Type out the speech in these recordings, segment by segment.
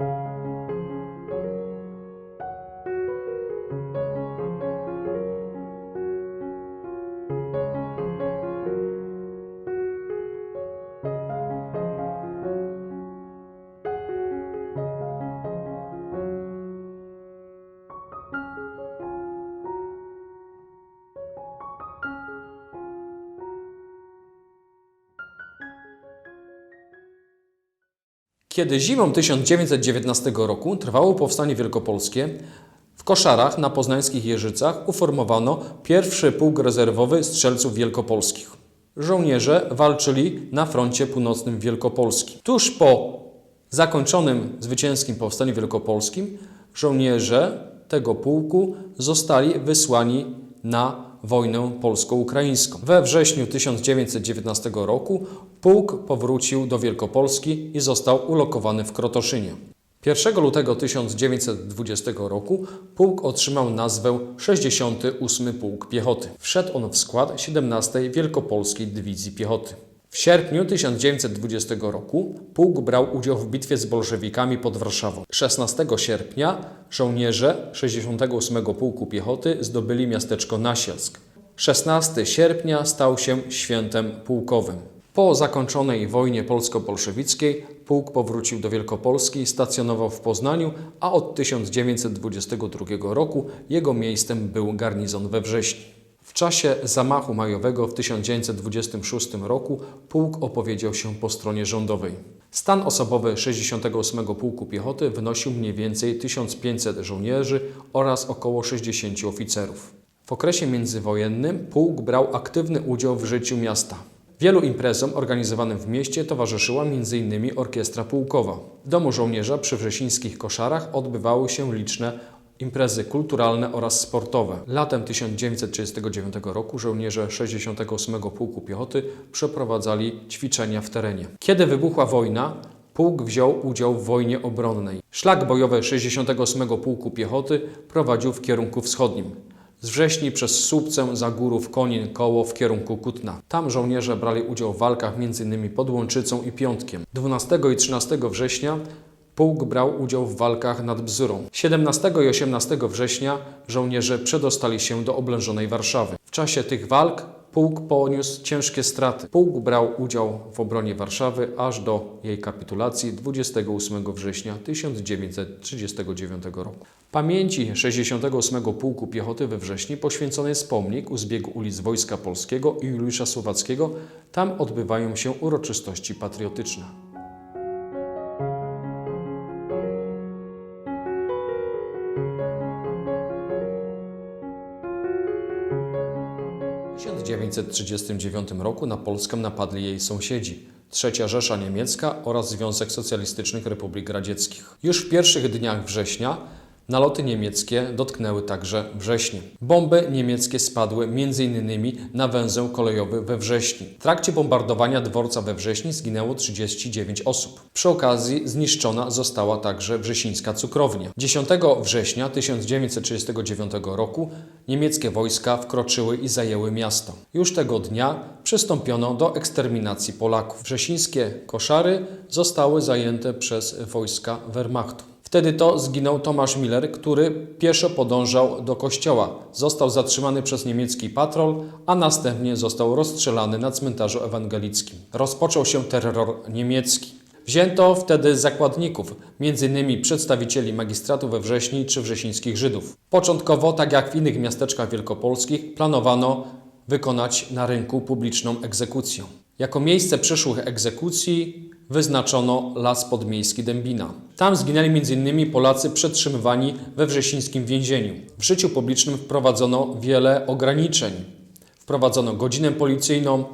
you Kiedy zimą 1919 roku trwało powstanie wielkopolskie, w Koszarach na poznańskich Jeżycach uformowano pierwszy pułk rezerwowy strzelców wielkopolskich. Żołnierze walczyli na froncie północnym Wielkopolski. Tuż po zakończonym zwycięskim powstaniu wielkopolskim żołnierze tego pułku zostali wysłani na wojnę polsko-ukraińską. We wrześniu 1919 roku pułk powrócił do Wielkopolski i został ulokowany w Krotoszynie. 1 lutego 1920 roku pułk otrzymał nazwę 68 Pułk Piechoty. Wszedł on w skład 17 Wielkopolskiej Dywizji Piechoty. W sierpniu 1920 roku pułk brał udział w bitwie z bolszewikami pod Warszawą. 16 sierpnia żołnierze 68 Pułku Piechoty zdobyli miasteczko Nasielsk. 16 sierpnia stał się świętem pułkowym. Po zakończonej wojnie polsko-bolszewickiej pułk powrócił do Wielkopolski, stacjonował w Poznaniu, a od 1922 roku jego miejscem był garnizon we Wrześni. W czasie zamachu majowego w 1926 roku pułk opowiedział się po stronie rządowej. Stan osobowy 68 Pułku Piechoty wynosił mniej więcej 1500 żołnierzy oraz około 60 oficerów. W okresie międzywojennym pułk brał aktywny udział w życiu miasta. Wielu imprezom organizowanym w mieście towarzyszyła m.in. orkiestra pułkowa. W domu żołnierza przy wrzesińskich koszarach odbywały się liczne imprezy kulturalne oraz sportowe. Latem 1939 roku żołnierze 68 Pułku Piechoty przeprowadzali ćwiczenia w terenie. Kiedy wybuchła wojna, pułk wziął udział w wojnie obronnej. Szlak bojowy 68 Pułku Piechoty prowadził w kierunku wschodnim. Z wrześni przez Słupcę, Zagórów, Konin, Koło w kierunku Kutna. Tam żołnierze brali udział w walkach m.in. pod Łączycą i Piątkiem. 12 i 13 września pułk brał udział w walkach nad Bzurą. 17 i 18 września żołnierze przedostali się do oblężonej Warszawy. W czasie tych walk pułk poniósł ciężkie straty. Pułk brał udział w obronie Warszawy aż do jej kapitulacji 28 września 1939 roku. Pamięci 68 Pułku Piechoty we Wrześni poświęcony jest pomnik u zbiegu ulic Wojska Polskiego i Juliusza Słowackiego. Tam odbywają się uroczystości patriotyczne. W 1939 roku na Polskę napadli jej sąsiedzi. Trzecia Rzesza Niemiecka oraz Związek Socjalistycznych Republik Radzieckich. Już w pierwszych dniach września naloty niemieckie dotknęły także Wrześnie. Bomby niemieckie spadły m.in. na węzeł kolejowy we Wrześni. W trakcie bombardowania dworca we Wrześni zginęło 39 osób. Przy okazji zniszczona została także wrzesińska cukrownia. 10 września 1939 roku niemieckie wojska wkroczyły i zajęły miasto. Już tego dnia przystąpiono do eksterminacji Polaków. Wrzesińskie koszary zostały zajęte przez wojska Wehrmachtu. Wtedy to zginął Tomasz Miller, który pieszo podążał do kościoła. Został zatrzymany przez niemiecki patrol, a następnie został rozstrzelany na cmentarzu ewangelickim. Rozpoczął się terror niemiecki. Wzięto wtedy zakładników, m.in. przedstawicieli magistratu we Wrześni czy wrzesińskich Żydów. Początkowo, tak jak w innych miasteczkach wielkopolskich, planowano wykonać na rynku publiczną egzekucję. Jako miejsce przyszłych egzekucji wyznaczono Las Podmiejski Dębina. Tam zginęli m.in. Polacy przetrzymywani we wrzesińskim więzieniu. W życiu publicznym wprowadzono wiele ograniczeń. Wprowadzono godzinę policyjną,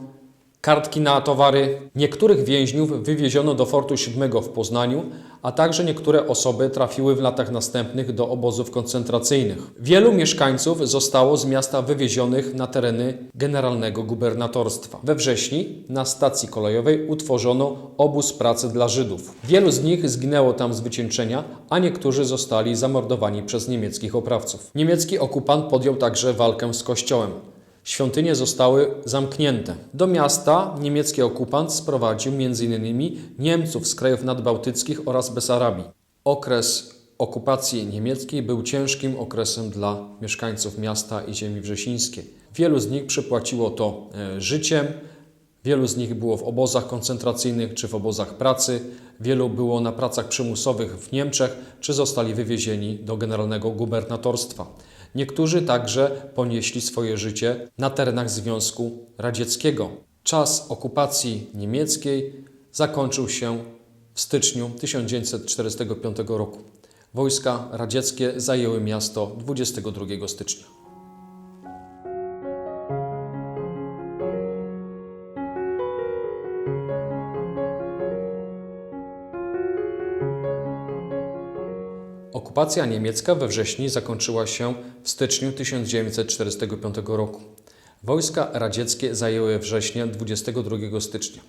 kartki na towary. Niektórych więźniów wywieziono do Fortu VII w Poznaniu, a także niektóre osoby trafiły w latach następnych do obozów koncentracyjnych. Wielu mieszkańców zostało z miasta wywiezionych na tereny generalnego gubernatorstwa. We wrześni na stacji kolejowej utworzono obóz pracy dla Żydów. Wielu z nich zginęło tam z wycieńczenia, a niektórzy zostali zamordowani przez niemieckich oprawców. Niemiecki okupant podjął także walkę z kościołem. Świątynie zostały zamknięte. Do miasta niemiecki okupant sprowadził m.in. Niemców z krajów nadbałtyckich oraz Besarabii. Okres okupacji niemieckiej był ciężkim okresem dla mieszkańców miasta i ziemi wrzesińskiej. Wielu z nich przypłaciło to e, życiem, wielu z nich było w obozach koncentracyjnych czy w obozach pracy, wielu było na pracach przymusowych w Niemczech, czy zostali wywiezieni do generalnego gubernatorstwa. Niektórzy także ponieśli swoje życie na terenach Związku Radzieckiego. Czas okupacji niemieckiej zakończył się w styczniu 1945 roku. Wojska radzieckie zajęły miasto 22 stycznia. Okupacja niemiecka we wrześniu zakończyła się w styczniu 1945 roku. Wojska radzieckie zajęły września 22 stycznia.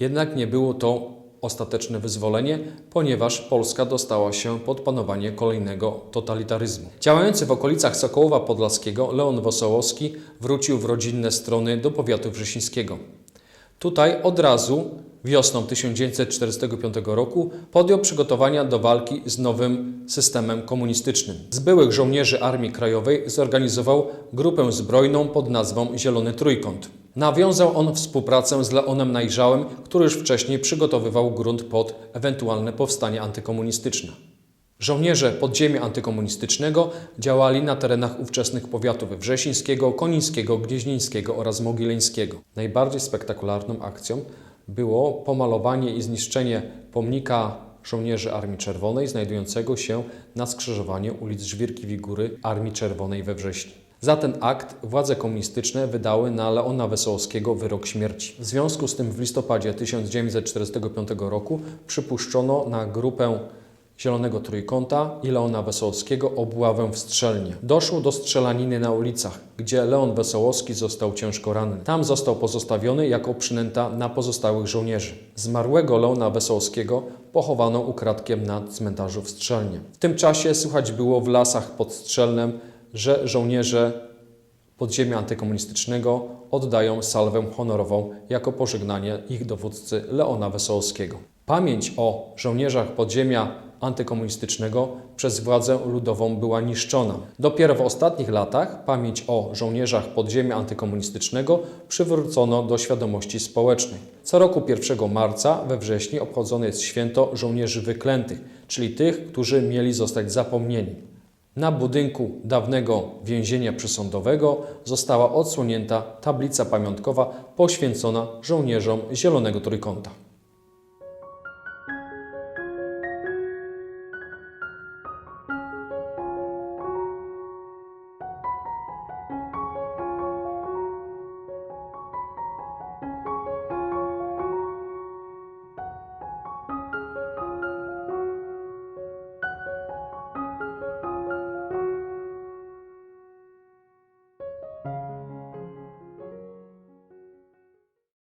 Jednak nie było to ostateczne wyzwolenie, ponieważ Polska dostała się pod panowanie kolejnego totalitaryzmu. Działający w okolicach Sokołowa Podlaskiego Leon Wosołowski wrócił w rodzinne strony do powiatu wrzesińskiego. Tutaj od razu wiosną 1945 roku podjął przygotowania do walki z nowym systemem komunistycznym. Z byłych żołnierzy Armii Krajowej zorganizował grupę zbrojną pod nazwą Zielony Trójkąt. Nawiązał on współpracę z Leonem Najrzałem, który już wcześniej przygotowywał grunt pod ewentualne powstanie antykomunistyczne. Żołnierze podziemia antykomunistycznego działali na terenach ówczesnych powiatów wrzesińskiego, konińskiego, gnieźnieńskiego oraz mogileńskiego. Najbardziej spektakularną akcją było pomalowanie i zniszczenie pomnika żołnierzy Armii Czerwonej znajdującego się na skrzyżowaniu ulic Żwirki Wigury Armii Czerwonej we wrześniu. Za ten akt władze komunistyczne wydały na Leona Wesołowskiego wyrok śmierci. W związku z tym w listopadzie 1945 roku przypuszczono na grupę Zielonego Trójkąta i Leona Wesołowskiego obławę w strzelnie. Doszło do strzelaniny na ulicach, gdzie Leon Wesołowski został ciężko ranny. Tam został pozostawiony jako przynęta na pozostałych żołnierzy. Zmarłego Leona Wesołowskiego pochowano ukradkiem na cmentarzu w Strzelnie. W tym czasie słychać było w lasach pod Strzelnem, że żołnierze podziemia antykomunistycznego oddają salwę honorową jako pożegnanie ich dowódcy Leona Wesołowskiego. Pamięć o żołnierzach podziemia antykomunistycznego przez władzę ludową była niszczona. Dopiero w ostatnich latach pamięć o żołnierzach podziemia antykomunistycznego przywrócono do świadomości społecznej. Co roku 1 marca we wrześniu obchodzone jest święto żołnierzy wyklętych, czyli tych, którzy mieli zostać zapomnieni. Na budynku dawnego więzienia przysądowego została odsłonięta tablica pamiątkowa poświęcona żołnierzom Zielonego Trójkąta.